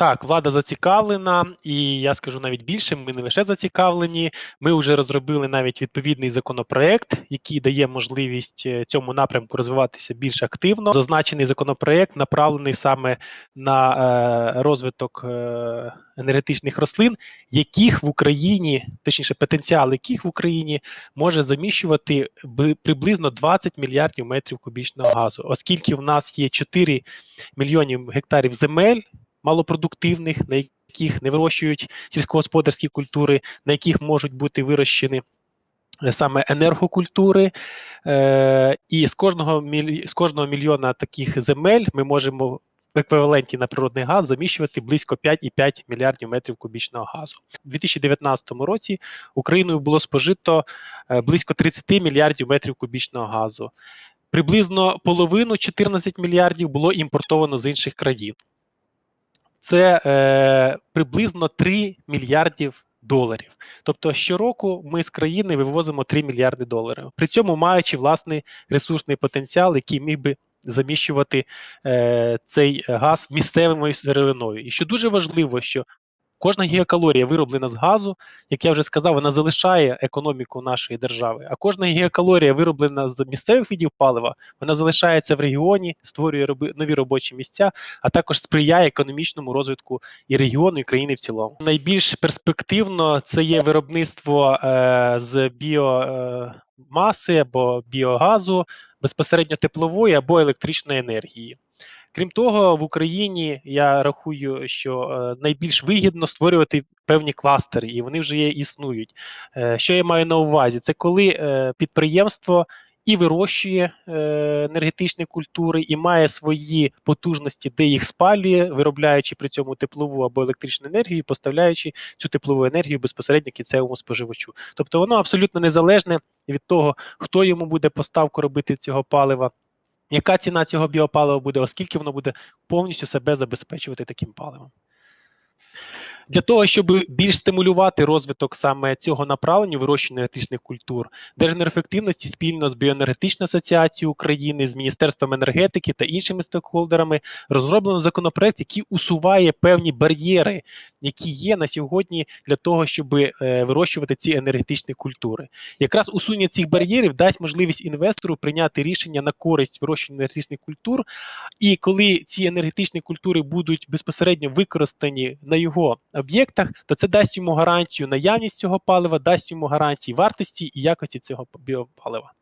Так, влада зацікавлена, і я скажу навіть більше. Ми не лише зацікавлені. Ми вже розробили навіть відповідний законопроект, який дає можливість е, цьому напрямку розвиватися більш активно. Зазначений законопроект направлений саме на е, розвиток е, енергетичних рослин, яких в Україні, точніше, потенціал яких в Україні може заміщувати бли- приблизно 20 мільярдів метрів кубічного газу, оскільки в нас є 4 мільйонів гектарів земель малопродуктивних, на яких не вирощують сільськогосподарські культури, на яких можуть бути вирощені е, саме енергокультури. Е, і з кожного, міль... з кожного мільйона таких земель ми можемо в еквіваленті на природний газ заміщувати близько 5,5 мільярдів метрів кубічного газу. У 2019 році Україною було спожито е, близько 30 мільярдів метрів кубічного газу. Приблизно половину 14 мільярдів було імпортовано з інших країн. Це е, приблизно 3 мільярдів доларів. Тобто щороку ми з країни вивозимо 3 мільярди доларів, при цьому маючи власний ресурсний потенціал, який міг би заміщувати е, цей газ місцевою сировиною. І що дуже важливо, що кожна гігакалорія вироблена з газу, як я вже сказав, вона залишає економіку нашої держави. А кожна гігакалорія вироблена з місцевих видів палива, вона залишається в регіоні, створює нові робочі місця, а також сприяє економічному розвитку і регіону, і країни в цілому. Найбільш перспективно це є виробництво е, з біомаси або біогазу, безпосередньо теплової або електричної енергії. Крім того, в Україні я рахую, що е, найбільш вигідно створювати певні кластери, і вони вже є існують. Е, що я маю на увазі? Це коли е, підприємство і вирощує енергетичні культури, і має свої потужності, де їх спалює, виробляючи при цьому теплову або електричну енергію, поставляючи цю теплову енергію безпосередньо кінцевому споживачу. Тобто воно абсолютно незалежне від того, хто йому буде поставку робити цього палива. Яка ціна цього біопалива буде, оскільки воно буде повністю себе забезпечувати таким паливом? Для того, щоб більш стимулювати розвиток саме цього направлення вирощення енергетичних культур, Держенергоефективності спільно з Біоенергетичною асоціацією України, з Міністерством енергетики та іншими стейкхолдерами розроблено законопроект, який усуває певні бар'єри, які є на сьогодні для того, щоб е, вирощувати ці енергетичні культури. Якраз усунення цих бар'єрів дасть можливість інвестору прийняти рішення на користь вирощення енергетичних культур. І коли ці енергетичні культури будуть безпосередньо використані на його об'єктах, то це дасть йому гарантію наявність цього палива, дасть йому гарантії вартості і якості цього біопалива.